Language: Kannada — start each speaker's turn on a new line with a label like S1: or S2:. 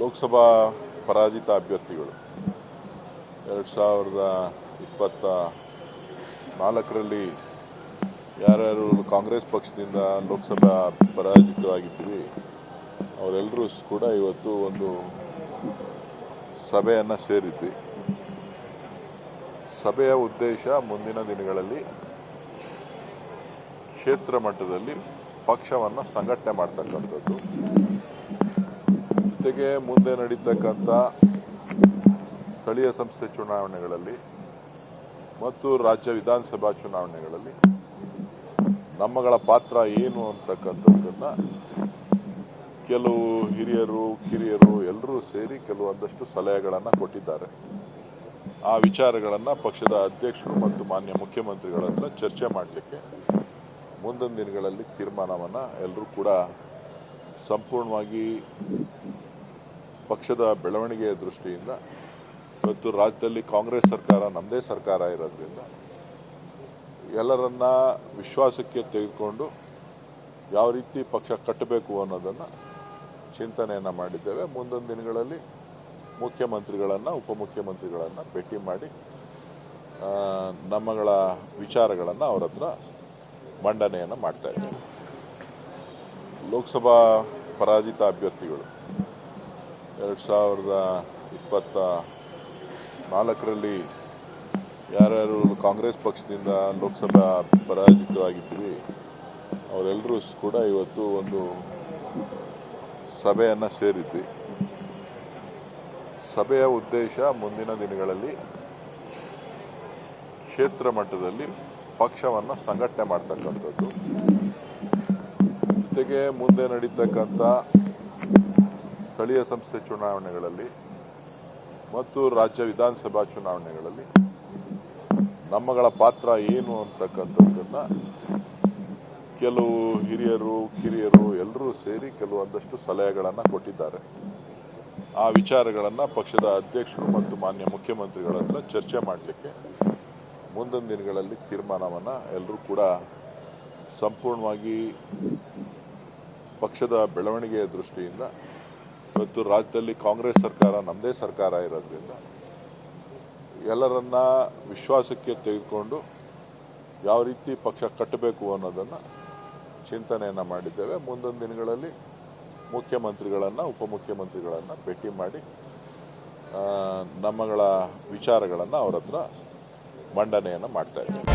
S1: ಲೋಕಸಭಾ ಪರಾಜಿತ ಅಭ್ಯರ್ಥಿಗಳು. ಎರಡು ಸಾವಿರದ ಇಪ್ಪತ್ತ ನಾಲ್ಕರಲ್ಲಿ ಯಾರ್ಯಾರು ಕಾಂಗ್ರೆಸ್ ಪಕ್ಷದಿಂದ ಲೋಕಸಭಾ ಪರಾಜಿತವಾಗಿದ್ವಿ ಅವರೆಲ್ಲರೂ ಕೂಡ ಇವತ್ತು ಒಂದು ಸಭೆಯನ್ನು ಸೇರಿದ್ವಿ. ಸಭೆಯ ಉದ್ದೇಶ ಮುಂದಿನ ದಿನಗಳಲ್ಲಿ ಕ್ಷೇತ್ರ ಮಟ್ಟದಲ್ಲಿ ಪಕ್ಷವನ್ನು ಸಂಘಟನೆ ಮಾಡ್ತಕ್ಕಂಥದ್ದು. ಜೊತೆಗೆ ಮುಂದೆ ನಡೀತಕ್ಕಂಥ ಸ್ಥಳೀಯ ಸಂಸ್ಥೆ ಚುನಾವಣೆಗಳಲ್ಲಿ ಮತ್ತು ರಾಜ್ಯ ವಿಧಾನಸಭಾ ಚುನಾವಣೆಗಳಲ್ಲಿ ನಮ್ಮಗಳ ಪಾತ್ರ ಏನು ಅಂತಕ್ಕಂಥದ್ದನ್ನ ಕೆಲವು ಹಿರಿಯರು, ಕಿರಿಯರು ಎಲ್ಲರೂ ಸೇರಿ ಕೆಲವೊಂದಷ್ಟು ಸಲಹೆಗಳನ್ನು ಕೊಟ್ಟಿದ್ದಾರೆ. ಆ ವಿಚಾರಗಳನ್ನು ಪಕ್ಷದ ಅಧ್ಯಕ್ಷರು ಮತ್ತು ಮಾನ್ಯ ಮುಖ್ಯಮಂತ್ರಿಗಳ ಹತ್ರ ಚರ್ಚೆ ಮಾಡಲಿಕ್ಕೆ ಮುಂದಿನ ದಿನಗಳಲ್ಲಿ ತೀರ್ಮಾನವನ್ನು ಎಲ್ಲರೂ ಕೂಡ ಸಂಪೂರ್ಣವಾಗಿ ಪಕ್ಷದ ಬೆಳವಣಿಗೆಯ ದೃಷ್ಟಿಯಿಂದ ಮತ್ತು ರಾಜ್ಯದಲ್ಲಿ ಕಾಂಗ್ರೆಸ್ ಸರ್ಕಾರ ನಮ್ಮದೇ ಸರ್ಕಾರ ಇರೋದ್ರಿಂದ ಎಲ್ಲರನ್ನ ವಿಶ್ವಾಸಕ್ಕೆ ತೆಗೆದುಕೊಂಡು ಯಾವ ರೀತಿ ಪಕ್ಷ ಕಟ್ಟಬೇಕು ಅನ್ನೋದನ್ನು ಚಿಂತನೆಯನ್ನು ಮಾಡಿದ್ದೇವೆ. ಮುಂದಿನ ದಿನಗಳಲ್ಲಿ ಮುಖ್ಯಮಂತ್ರಿಗಳನ್ನು, ಉಪಮುಖ್ಯಮಂತ್ರಿಗಳನ್ನು ಭೇಟಿ ಮಾಡಿ ನಮ್ಮಗಳ ವಿಚಾರಗಳನ್ನು ಅವರ ಹತ್ರ ಮಂಡನೆಯನ್ನು ಮಾಡ್ತಾ ಇದ್ದೇವೆ. ಲೋಕಸಭಾ ಪರಾಜಿತ ಅಭ್ಯರ್ಥಿಗಳು ಎರಡು ಸಾವಿರದ ಇಪ್ಪತ್ತ ನಾಲ್ಕರಲ್ಲಿ ಯಾರ್ಯಾರು ಕಾಂಗ್ರೆಸ್ ಪಕ್ಷದಿಂದ ಲೋಕಸಭಾ ಪರಾಜಿತವಾಗಿದ್ವಿ ಅವರೆಲ್ಲರೂ ಕೂಡ ಇವತ್ತು ಒಂದು ಸಭೆಯನ್ನು ಸೇರಿದ್ವಿ. ಸಭೆಯ ಉದ್ದೇಶ ಮುಂದಿನ ದಿನಗಳಲ್ಲಿ ಕ್ಷೇತ್ರ ಮಟ್ಟದಲ್ಲಿ ಪಕ್ಷವನ್ನು ಸಂಘಟನೆ ಮಾಡ್ತಕ್ಕಂಥದ್ದು. ಜೊತೆಗೆ ಮುಂದೆ ನಡೀತಕ್ಕಂಥ ಸ್ಥಳೀಯ ಸಂಸ್ಥೆ ಚುನಾವಣೆಗಳಲ್ಲಿ ಮತ್ತು ರಾಜ್ಯ ವಿಧಾನಸಭಾ ಚುನಾವಣೆಗಳಲ್ಲಿ ನಮ್ಮಗಳ ಪಾತ್ರ ಏನು ಅಂತಕ್ಕಂಥದ್ದನ್ನ ಕೆಲವು ಹಿರಿಯರು, ಕಿರಿಯರು ಎಲ್ಲರೂ ಸೇರಿ ಕೆಲವೊಂದಷ್ಟು ಸಲಹೆಗಳನ್ನು ಕೊಟ್ಟಿದ್ದಾರೆ. ಆ ವಿಚಾರಗಳನ್ನು ಪಕ್ಷದ ಅಧ್ಯಕ್ಷರು ಮತ್ತು ಮಾನ್ಯ ಮುಖ್ಯಮಂತ್ರಿಗಳ ಹತ್ರ ಚರ್ಚೆ ಮಾಡಲಿಕ್ಕೆ ಮುಂದಿನ ದಿನಗಳಲ್ಲಿ ತೀರ್ಮಾನವನ್ನು ಎಲ್ಲರೂ ಕೂಡ ಸಂಪೂರ್ಣವಾಗಿ ಪಕ್ಷದ ಬೆಳವಣಿಗೆಯ ದೃಷ್ಟಿಯಿಂದ ಇವತ್ತು ರಾಜ್ಯದಲ್ಲಿ ಕಾಂಗ್ರೆಸ್ ಸರ್ಕಾರ ನಮ್ಮದೇ ಸರ್ಕಾರ ಇರೋದ್ರಿಂದ ಎಲ್ಲರನ್ನ ವಿಶ್ವಾಸಕ್ಕೆ ತೆಗೆದುಕೊಂಡು ಯಾವ ರೀತಿ ಪಕ್ಷ ಕಟ್ಟಬೇಕು ಅನ್ನೋದನ್ನು ಚಿಂತನೆಯನ್ನು ಮಾಡಿದ್ದೇವೆ. ಮುಂದಿನ ದಿನಗಳಲ್ಲಿ ಮುಖ್ಯಮಂತ್ರಿಗಳನ್ನು, ಉಪಮುಖ್ಯಮಂತ್ರಿಗಳನ್ನು ಭೇಟಿ ಮಾಡಿ ನಮ್ಮಗಳ ವಿಚಾರಗಳನ್ನು ಅವರ ಹತ್ರ ಮಂಡನೆಯನ್ನು ಮಾಡ್ತಾ ಇದ್ದೇವೆ.